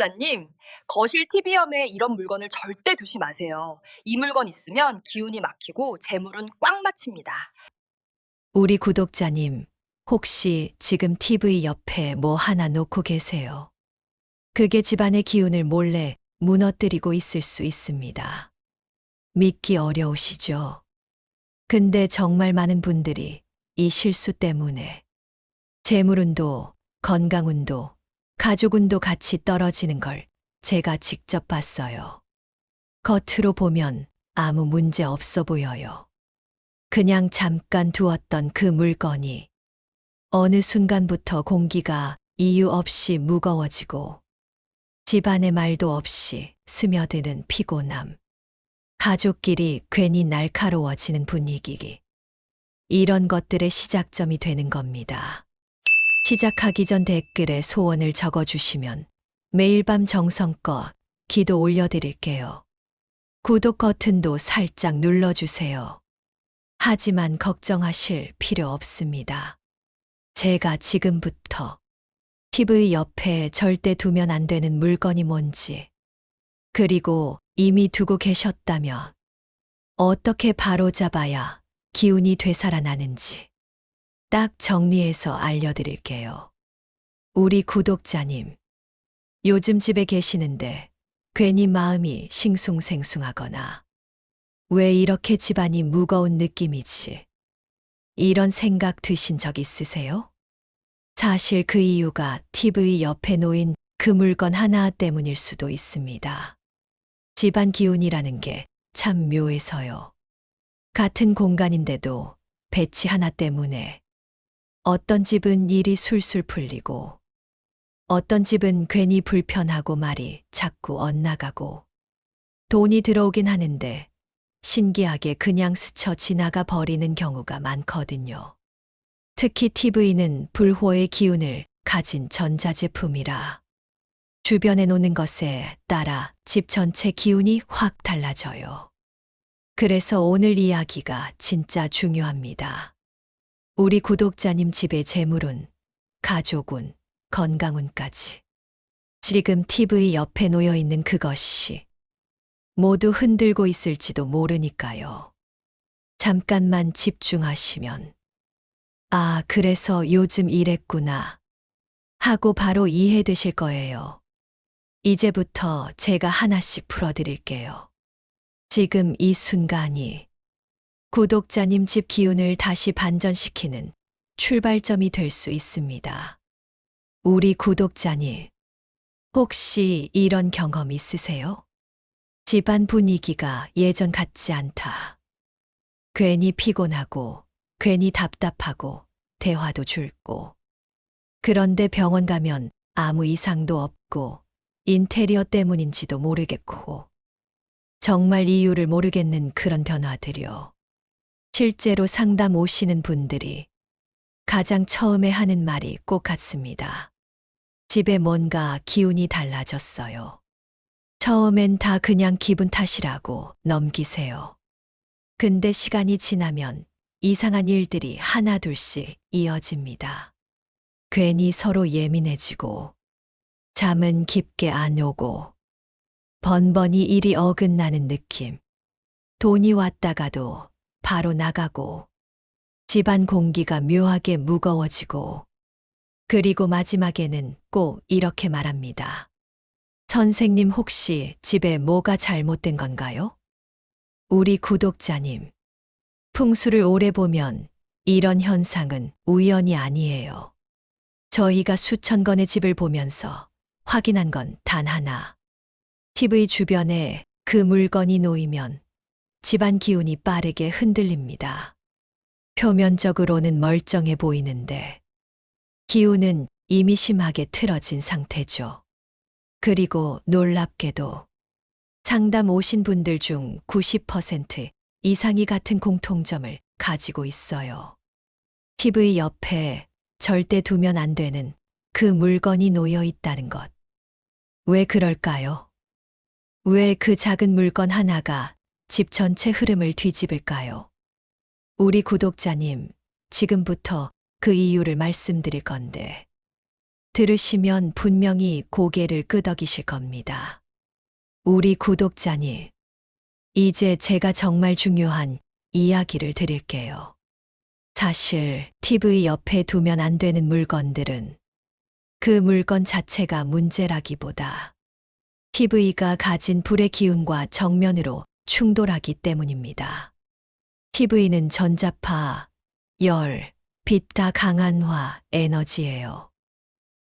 구독자님, 거실 TV염에 이런 물건을 절대 두지 마세요. 이 물건 있으면 기운이 막히고 재물은 꽉 막힙니다. 우리 구독자님, 혹시 지금 TV 옆에 뭐 하나 놓고 계세요? 그게 집안의 기운을 몰래 무너뜨리고 있을 수 있습니다. 믿기 어려우시죠? 근데 정말 많은 분들이 이 실수 때문에 재물운도, 건강운도, 가족운도 같이 떨어지는 걸 제가 직접 봤어요. 겉으로 보면 아무 문제 없어 보여요. 그냥 잠깐 두었던 그 물건이 어느 순간부터 공기가 이유 없이 무거워지고 집안의 말도 없이 스며드는 피곤함. 가족끼리 괜히 날카로워지는 분위기. 이런 것들의 시작점이 되는 겁니다. 시작하기 전 댓글에 소원을 적어주시면 매일 밤 정성껏 기도 올려드릴게요. 구독 버튼도 살짝 눌러주세요. 하지만 걱정하실 필요 없습니다. 제가 지금부터 TV 옆에 절대 두면 안 되는 물건이 뭔지, 그리고 이미 두고 계셨다면 어떻게 바로 잡아야 기운이 되살아나는지 딱 정리해서 알려드릴게요. 우리 구독자님, 요즘 집에 계시는데 괜히 마음이 싱숭생숭하거나 왜 이렇게 집안이 무거운 느낌이지? 이런 생각 드신 적 있으세요? 사실 그 이유가 TV 옆에 놓인 그 물건 하나 때문일 수도 있습니다. 집안 기운이라는 게 참 묘해서요. 같은 공간인데도 배치 하나 때문에 어떤 집은 일이 술술 풀리고 어떤 집은 괜히 불편하고 말이 자꾸 엇나가고 돈이 들어오긴 하는데 신기하게 그냥 스쳐 지나가 버리는 경우가 많거든요. 특히 TV는 불호의 기운을 가진 전자제품이라 주변에 놓는 것에 따라 집 전체 기운이 확 달라져요. 그래서 오늘 이야기가 진짜 중요합니다. 우리 구독자님 집의 재물운, 가족운, 건강운까지. 지금 TV 옆에 놓여 있는 그것이 모두 흔들고 있을지도 모르니까요. 잠깐만 집중하시면, 아, 그래서 요즘 이랬구나. 하고 바로 이해되실 거예요. 이제부터 제가 하나씩 풀어드릴게요. 지금 이 순간이 구독자님 집 기운을 다시 반전시키는 출발점이 될 수 있습니다. 우리 구독자님, 혹시 이런 경험 있으세요? 집안 분위기가 예전 같지 않다. 괜히 피곤하고, 괜히 답답하고, 대화도 줄고. 그런데 병원 가면 아무 이상도 없고, 인테리어 때문인지도 모르겠고. 정말 이유를 모르겠는 그런 변화들이요. 실제로 상담 오시는 분들이 가장 처음에 하는 말이 꼭 같습니다. 집에 뭔가 기운이 달라졌어요. 처음엔 다 그냥 기분 탓이라고 넘기세요. 근데 시간이 지나면 이상한 일들이 하나둘씩 이어집니다. 괜히 서로 예민해지고, 잠은 깊게 안 오고, 번번이 일이 어긋나는 느낌. 돈이 왔다가도 바로 나가고, 집안 공기가 묘하게 무거워지고, 그리고 마지막에는 꼭 이렇게 말합니다. 선생님 혹시 집에 뭐가 잘못된 건가요? 우리 구독자님, 풍수를 오래 보면 이런 현상은 우연이 아니에요. 저희가 수천 건의 집을 보면서 확인한 건 단 하나. TV 주변에 그 물건이 놓이면 집안 기운이 빠르게 흔들립니다. 표면적으로는 멀쩡해 보이는데 기운은 이미 심하게 틀어진 상태죠. 그리고 놀랍게도 상담 오신 분들 중 90% 이상이 같은 공통점을 가지고 있어요. TV 옆에 절대 두면 안 되는 그 물건이 놓여 있다는 것. 왜 그럴까요? 왜 그 작은 물건 하나가 집 전체 흐름을 뒤집을까요? 우리 구독자님, 지금부터 그 이유를 말씀드릴 건데, 들으시면 분명히 고개를 끄덕이실 겁니다. 우리 구독자님, 이제 제가 정말 중요한 이야기를 드릴게요. 사실 TV 옆에 두면 안 되는 물건들은 그 물건 자체가 문제라기보다 TV가 가진 불의 기운과 정면으로 충돌하기 때문입니다. TV는 전자파, 열, 빛다 강한화 에너지예요.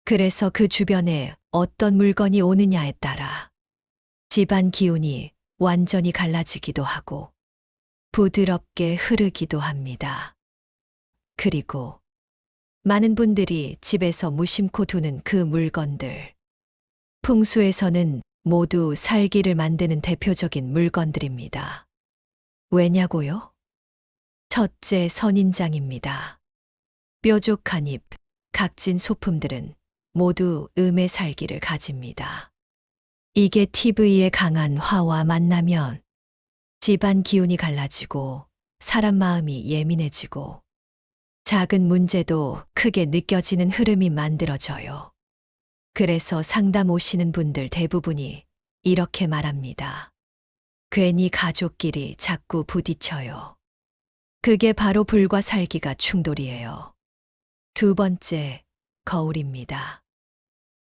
그래서 그 주변에 어떤 물건이 오느냐에 따라 집안 기운이 완전히 갈라지기도 하고 부드럽게 흐르기도 합니다. 그리고 많은 분들이 집에서 무심코 두는 그 물건들. 풍수에서는 모두 살기를 만드는 대표적인 물건들입니다. 왜냐고요? 첫째 선인장입니다. 뾰족한 잎, 각진 소품들은 모두 음의 살기를 가집니다. 이게 TV의 강한 화와 만나면 집안 기운이 갈라지고 사람 마음이 예민해지고 작은 문제도 크게 느껴지는 흐름이 만들어져요. 그래서 상담 오시는 분들 대부분이 이렇게 말합니다. 괜히 가족끼리 자꾸 부딪혀요. 그게 바로 불과 살기가 충돌이에요. 두 번째, 거울입니다.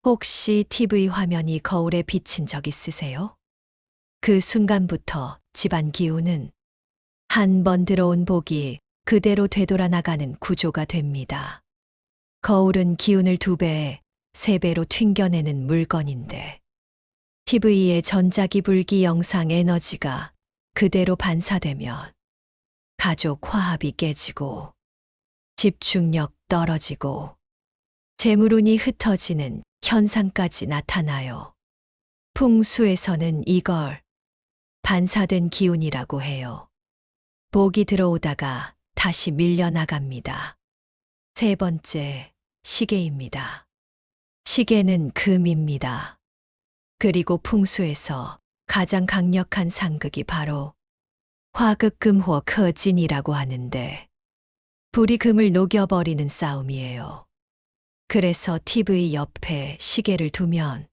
혹시 TV 화면이 거울에 비친 적 있으세요? 그 순간부터 집안 기운은 한 번 들어온 복이 그대로 되돌아 나가는 구조가 됩니다. 거울은 기운을 두 배, 세 배로 튕겨내는 물건인데, TV의 전자기 불기 영상 에너지가 그대로 반사되면 가족 화합이 깨지고 집중력 떨어지고 재물운이 흩어지는 현상까지 나타나요. 풍수에서는 이걸 반사된 기운이라고 해요. 복이 들어오다가 다시 밀려나갑니다. 세 번째, 시계입니다. 시계는 금입니다. 그리고 풍수에서 가장 강력한 상극이 바로 화극금호 커진이라고 하는데 불이 금을 녹여버리는 싸움이에요. 그래서 TV 옆에 시계를 두면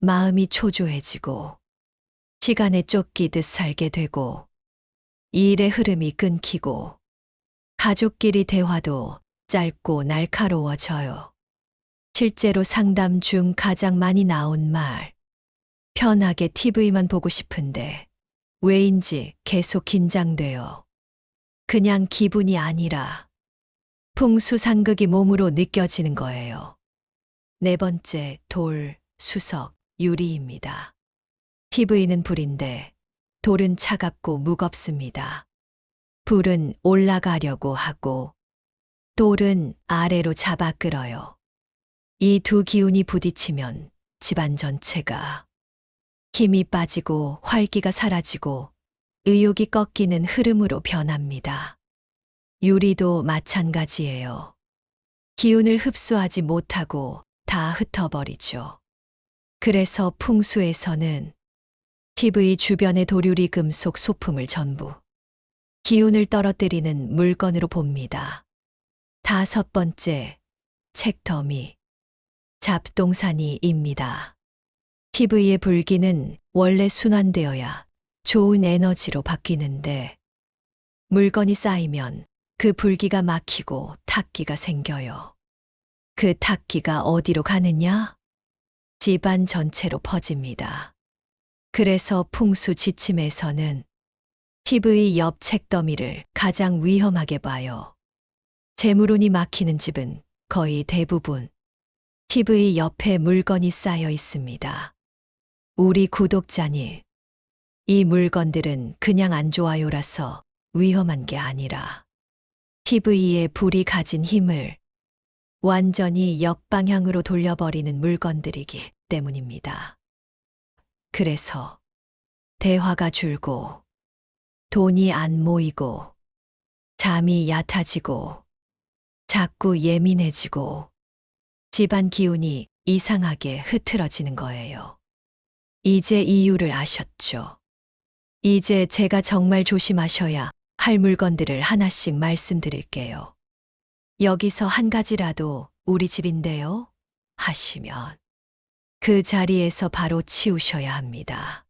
마음이 초조해지고 시간에 쫓기듯 살게 되고 일의 흐름이 끊기고 가족끼리 대화도 짧고 날카로워져요. 실제로 상담 중 가장 많이 나온 말. 편하게 TV만 보고 싶은데 왜인지 계속 긴장돼요. 그냥 기분이 아니라 풍수상극이 몸으로 느껴지는 거예요. 네 번째, 돌, 수석, 유리입니다. TV는 불인데 돌은 차갑고 무겁습니다. 불은 올라가려고 하고 돌은 아래로 잡아 끌어요. 이 두 기운이 부딪히면 집안 전체가 힘이 빠지고 활기가 사라지고 의욕이 꺾이는 흐름으로 변합니다. 유리도 마찬가지예요. 기운을 흡수하지 못하고 다 흩어버리죠. 그래서 풍수에서는 TV 주변의 도류리 금속 소품을 전부 기운을 떨어뜨리는 물건으로 봅니다. 다섯 번째, 책더미. 잡동사니입니다. TV의 불기는 원래 순환되어야 좋은 에너지로 바뀌는데 물건이 쌓이면 그 불기가 막히고 탁기가 생겨요. 그 탁기가 어디로 가느냐? 집안 전체로 퍼집니다. 그래서 풍수 지침에서는 TV 옆 책더미를 가장 위험하게 봐요. 재물운이 막히는 집은 거의 대부분 TV 옆에 물건이 쌓여 있습니다. 우리 구독자님, 이 물건들은 그냥 안 좋아요라서 위험한 게 아니라 TV의 불이 가진 힘을 완전히 역방향으로 돌려버리는 물건들이기 때문입니다. 그래서 대화가 줄고 돈이 안 모이고 잠이 얕아지고 자꾸 예민해지고 집안 기운이 이상하게 흐트러지는 거예요. 이제 이유를 아셨죠? 이제 제가 정말 조심하셔야 할 물건들을 하나씩 말씀드릴게요. 여기서 한 가지라도 우리 집인데요. 하시면 그 자리에서 바로 치우셔야 합니다.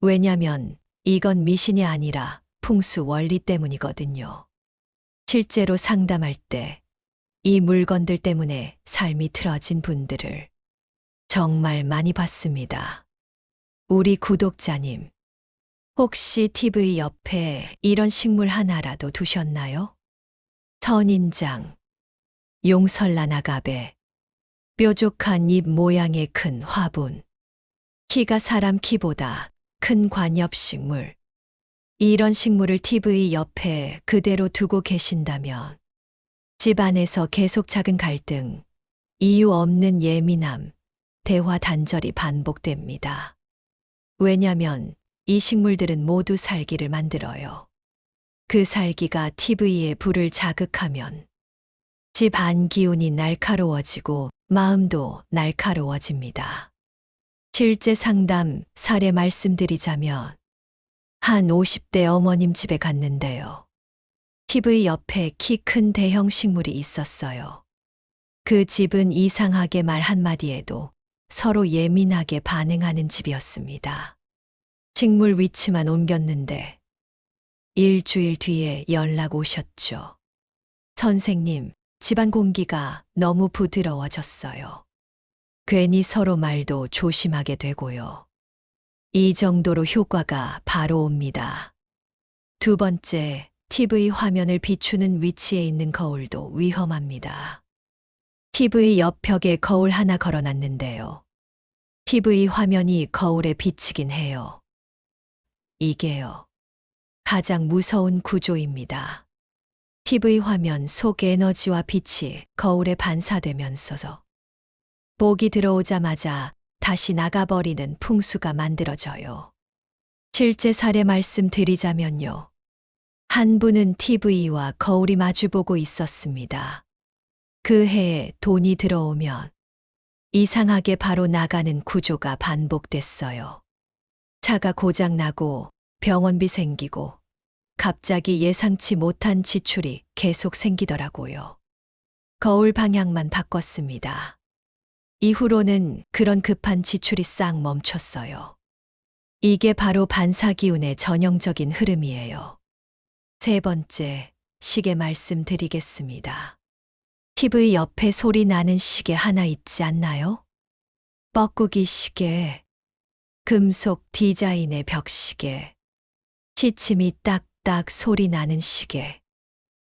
왜냐면 이건 미신이 아니라 풍수 원리 때문이거든요. 실제로 상담할 때 이 물건들 때문에 삶이 틀어진 분들을 정말 많이 봤습니다. 우리 구독자님, 혹시 TV 옆에 이런 식물 하나라도 두셨나요? 선인장, 용설란 아가베, 뾰족한 잎 모양의 큰 화분, 키가 사람 키보다 큰 관엽식물. 이런 식물을 TV 옆에 그대로 두고 계신다면 집안에서 계속 작은 갈등, 이유 없는 예민함, 대화 단절이 반복됩니다. 왜냐면 이 식물들은 모두 살기를 만들어요. 그 살기가 TV의 불을 자극하면 집안 기운이 날카로워지고 마음도 날카로워집니다. 실제 상담 사례 말씀드리자면 한 50대 어머님 집에 갔는데요. TV 옆에 키 큰 대형 식물이 있었어요. 그 집은 이상하게 말 한마디에도 서로 예민하게 반응하는 집이었습니다. 식물 위치만 옮겼는데 일주일 뒤에 연락 오셨죠. 선생님, 집안 공기가 너무 부드러워졌어요. 괜히 서로 말도 조심하게 되고요. 이 정도로 효과가 바로 옵니다. 두 번째, TV 화면을 비추는 위치에 있는 거울도 위험합니다. TV 옆 벽에 거울 하나 걸어놨는데요. TV 화면이 거울에 비치긴 해요. 이게요. 가장 무서운 구조입니다. TV 화면 속 에너지와 빛이 거울에 반사되면서 복이 들어오자마자 다시 나가버리는 풍수가 만들어져요. 실제 사례 말씀드리자면요. 한 분은 TV와 거울이 마주보고 있었습니다. 그 해에 돈이 들어오면 이상하게 바로 나가는 구조가 반복됐어요. 차가 고장나고 병원비 생기고 갑자기 예상치 못한 지출이 계속 생기더라고요. 거울 방향만 바꿨습니다. 이후로는 그런 급한 지출이 싹 멈췄어요. 이게 바로 반사기운의 전형적인 흐름이에요. 세 번째, 시계 말씀드리겠습니다. TV 옆에 소리 나는 시계 하나 있지 않나요? 뻐꾸기 시계, 금속 디자인의 벽시계, 시침이 딱딱 소리 나는 시계.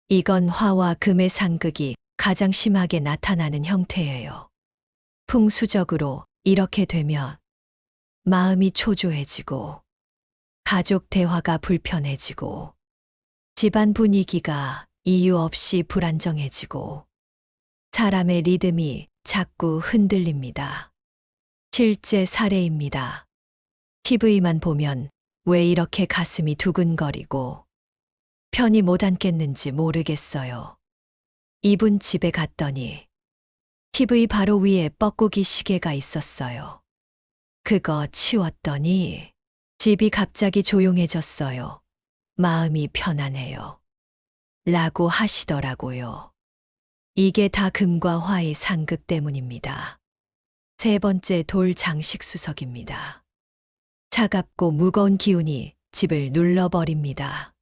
이건 화와 금의 상극이 가장 심하게 나타나는 형태예요. 풍수적으로 이렇게 되면 마음이 초조해지고 가족 대화가 불편해지고 집안 분위기가 이유 없이 불안정해지고 사람의 리듬이 자꾸 흔들립니다. 실제 사례입니다. TV만 보면 왜 이렇게 가슴이 두근거리고 편히 못 앉겠는지 모르겠어요. 이분 집에 갔더니 TV 바로 위에 뻐꾸기 시계가 있었어요. 그거 치웠더니 집이 갑자기 조용해졌어요. 마음이 편안해요. 라고 하시더라고요. 이게 다 금과 화의 상극 때문입니다. 세 번째 돌 장식 수석입니다. 차갑고 무거운 기운이 집을 눌러버립니다.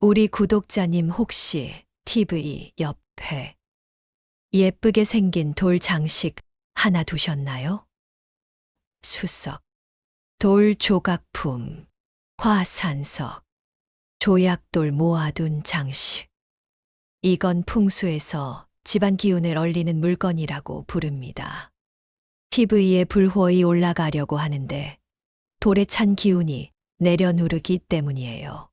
우리 구독자님 혹시 TV 옆에 예쁘게 생긴 돌 장식 하나 두셨나요? 수석, 돌 조각품, 화산석, 조약돌 모아둔 장식. 이건 풍수에서 집안 기운을 얼리는 물건이라고 부릅니다. TV에 불호이 올라가려고 하는데 돌에 찬 기운이 내려누르기 때문이에요.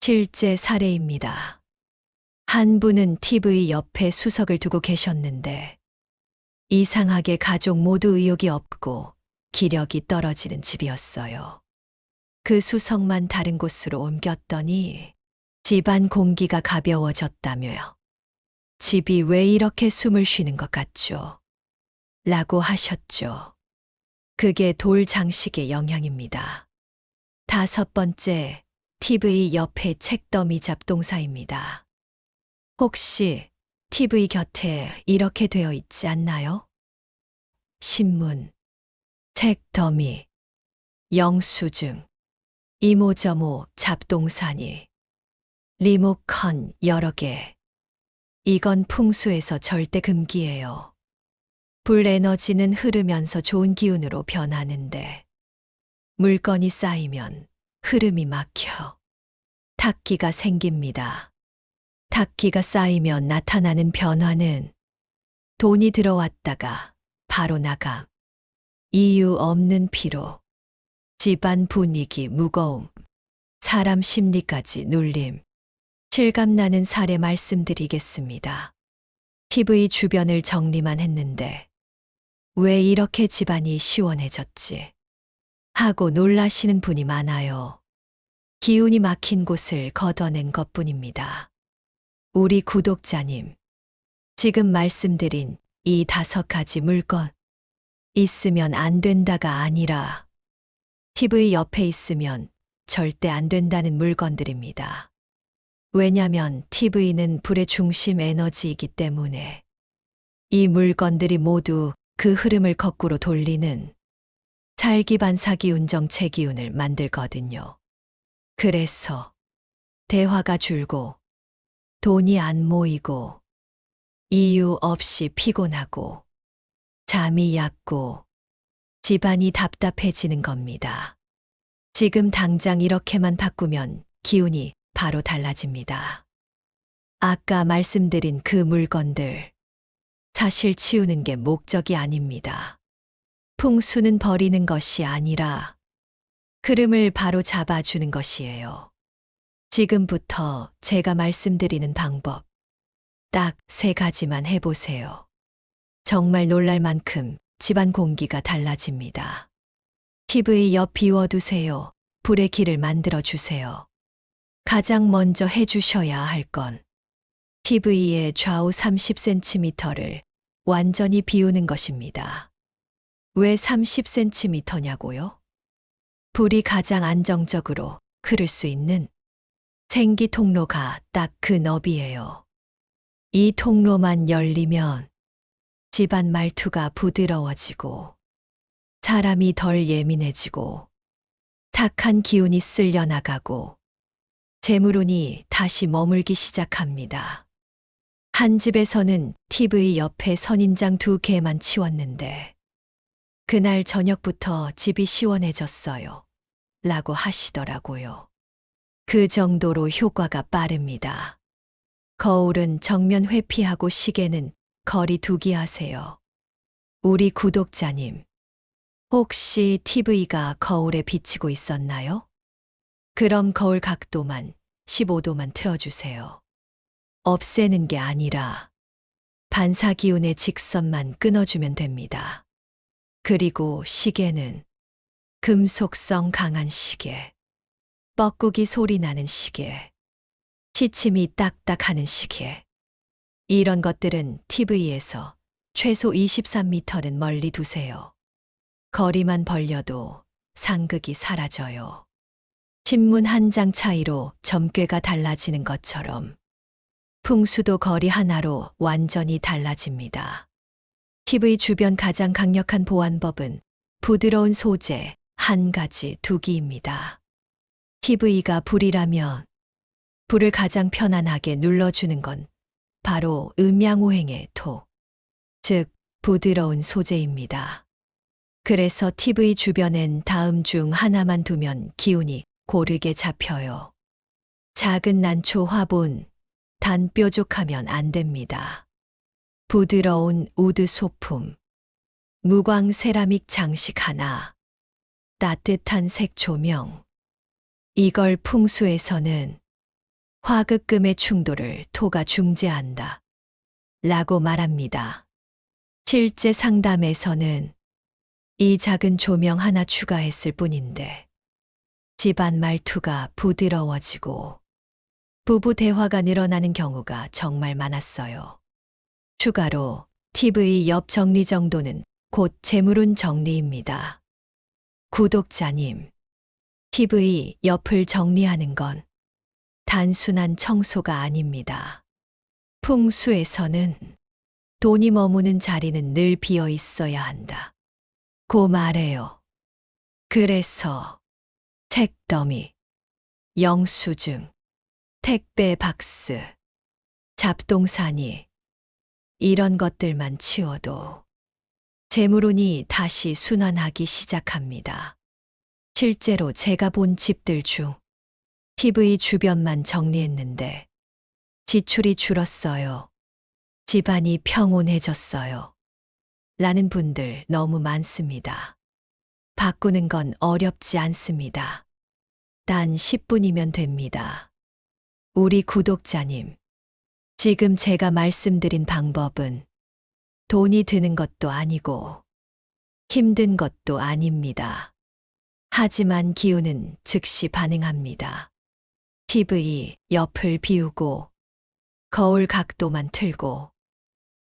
실제 사례입니다. 한 분은 TV 옆에 수석을 두고 계셨는데 이상하게 가족 모두 의욕이 없고 기력이 떨어지는 집이었어요. 그 수석만 다른 곳으로 옮겼더니 집안 공기가 가벼워졌다며요. 집이 왜 이렇게 숨을 쉬는 것 같죠? 라고 하셨죠. 그게 돌 장식의 영향입니다. 다섯 번째, TV 옆에 책더미 잡동사입니다. 혹시 TV 곁에 이렇게 되어 있지 않나요? 신문, 책 더미, 영수증, 이모저모 잡동사니, 리모컨 여러 개. 이건 풍수에서 절대 금기예요. 불 에너지는 흐르면서 좋은 기운으로 변하는데, 물건이 쌓이면 흐름이 막혀. 탁기가 생깁니다. 탁기가 쌓이면 나타나는 변화는 돈이 들어왔다가 바로 나감. 이유 없는 피로. 집안 분위기 무거움. 사람 심리까지 눌림. 실감나는 사례 말씀드리겠습니다. TV 주변을 정리만 했는데 왜 이렇게 집안이 시원해졌지? 하고 놀라시는 분이 많아요. 기운이 막힌 곳을 걷어낸 것 뿐입니다. 우리 구독자님, 지금 말씀드린 이 다섯 가지 물건 있으면 안 된다가 아니라 TV 옆에 있으면 절대 안 된다는 물건들입니다. 왜냐면 TV는 불의 중심 에너지이기 때문에 이 물건들이 모두 그 흐름을 거꾸로 돌리는 살기반 사기 운 정체 기운을 만들거든요. 그래서 대화가 줄고 돈이 안 모이고 이유 없이 피곤하고 잠이 얕고 집안이 답답해지는 겁니다. 지금 당장 이렇게만 바꾸면 기운이 바로 달라집니다. 아까 말씀드린 그 물건들 사실 치우는 게 목적이 아닙니다. 풍수는 버리는 것이 아니라 흐름을 바로 잡아주는 것이에요. 지금부터 제가 말씀드리는 방법 딱 세 가지만 해보세요. 정말 놀랄 만큼 집안 공기가 달라집니다. TV 옆 비워두세요. 불의 길을 만들어 주세요. 가장 먼저 해주셔야 할 건 TV의 좌우 30cm를 완전히 비우는 것입니다. 왜 30cm냐고요? 불이 가장 안정적으로 흐를 수 있는 생기 통로가 딱 그 너비예요. 이 통로만 열리면 집안 말투가 부드러워지고 사람이 덜 예민해지고 탁한 기운이 쓸려나가고 재물운이 다시 머물기 시작합니다. 한 집에서는 TV 옆에 선인장 두 개만 치웠는데 그날 저녁부터 집이 시원해졌어요. 라고 하시더라고요. 그 정도로 효과가 빠릅니다. 거울은 정면 회피하고 시계는 거리 두기 하세요. 우리 구독자님, 혹시 TV가 거울에 비치고 있었나요? 그럼 거울 각도만 15도만 틀어주세요. 없애는 게 아니라 반사 기운의 직선만 끊어주면 됩니다. 그리고 시계는 금속성 강한 시계, 뻐꾸기 소리 나는 시계, 시침이 딱딱하는 시계. 이런 것들은 TV에서 최소 23m는 멀리 두세요. 거리만 벌려도 상극이 사라져요. 신문 한 장 차이로 점괘가 달라지는 것처럼 풍수도 거리 하나로 완전히 달라집니다. TV 주변 가장 강력한 보안법은 부드러운 소재 한 가지 두기입니다. TV가 불이라면 불을 가장 편안하게 눌러주는 건 바로 음양오행의 토, 즉 부드러운 소재입니다. 그래서 TV 주변엔 다음 중 하나만 두면 기운이 고르게 잡혀요. 작은 난초 화분, 단 뾰족하면 안 됩니다. 부드러운 우드 소품, 무광 세라믹 장식 하나, 따뜻한 색 조명. 이걸 풍수에서는 화극금의 충돌을 토가 중재한다. 라고 말합니다. 실제 상담에서는 이 작은 조명 하나 추가했을 뿐인데 집안 말투가 부드러워지고 부부 대화가 늘어나는 경우가 정말 많았어요. 추가로 TV 옆 정리 정도는 곧 재물운 정리입니다. 구독자님, TV 옆을 정리하는 건 단순한 청소가 아닙니다. 풍수에서는 돈이 머무는 자리는 늘 비어 있어야 한다. 고 말해요. 그래서 책더미, 영수증, 택배 박스, 잡동사니 이런 것들만 치워도 재물운이 다시 순환하기 시작합니다. 실제로 제가 본 집들 중 TV 주변만 정리했는데 지출이 줄었어요. 집안이 평온해졌어요. 라는 분들 너무 많습니다. 바꾸는 건 어렵지 않습니다. 단 10분이면 됩니다. 우리 구독자님, 지금 제가 말씀드린 방법은 돈이 드는 것도 아니고 힘든 것도 아닙니다. 하지만 기운은 즉시 반응합니다. TV 옆을 비우고 거울 각도만 틀고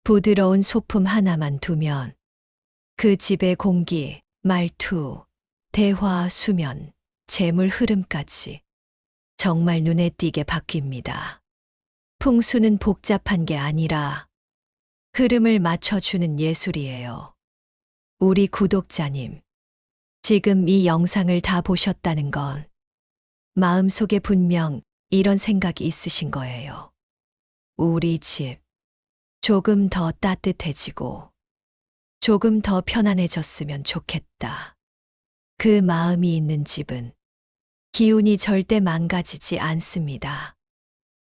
부드러운 소품 하나만 두면 그 집의 공기, 말투, 대화, 수면, 재물 흐름까지 정말 눈에 띄게 바뀝니다. 풍수는 복잡한 게 아니라 흐름을 맞춰주는 예술이에요. 우리 구독자님, 지금 이 영상을 다 보셨다는 건 마음속에 분명 이런 생각이 있으신 거예요. 우리 집 조금 더 따뜻해지고 조금 더 편안해졌으면 좋겠다. 그 마음이 있는 집은 기운이 절대 망가지지 않습니다.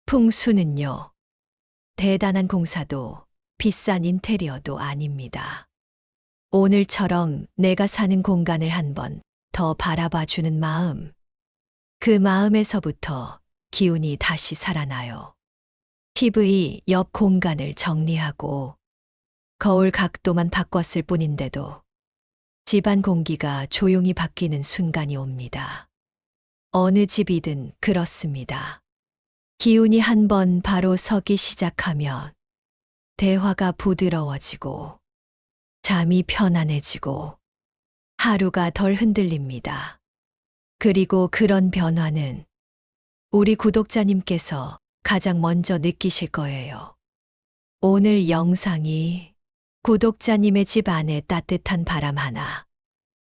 풍수는요, 대단한 공사도 비싼 인테리어도 아닙니다. 오늘처럼 내가 사는 공간을 한 번 더 바라봐 주는 마음. 그 마음에서부터 기운이 다시 살아나요. TV 옆 공간을 정리하고 거울 각도만 바꿨을 뿐인데도 집안 공기가 조용히 바뀌는 순간이 옵니다. 어느 집이든 그렇습니다. 기운이 한 번 바로 서기 시작하면 대화가 부드러워지고 잠이 편안해지고 하루가 덜 흔들립니다. 그리고 그런 변화는 우리 구독자님께서 가장 먼저 느끼실 거예요. 오늘 영상이 구독자님의 집 안에 따뜻한 바람 하나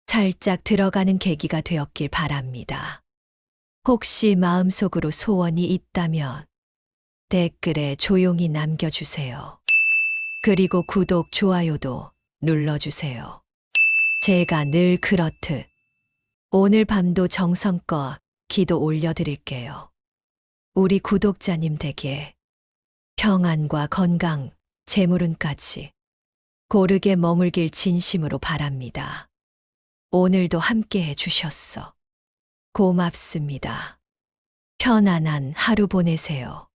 살짝 들어가는 계기가 되었길 바랍니다. 혹시 마음속으로 소원이 있다면 댓글에 조용히 남겨주세요. 그리고 구독, 좋아요도 눌러주세요. 제가 늘 그렇듯 오늘 밤도 정성껏 기도 올려드릴게요. 우리 구독자님 댁에 평안과 건강, 재물운까지 고르게 머물길 진심으로 바랍니다. 오늘도 함께 해주셨어. 고맙습니다. 편안한 하루 보내세요.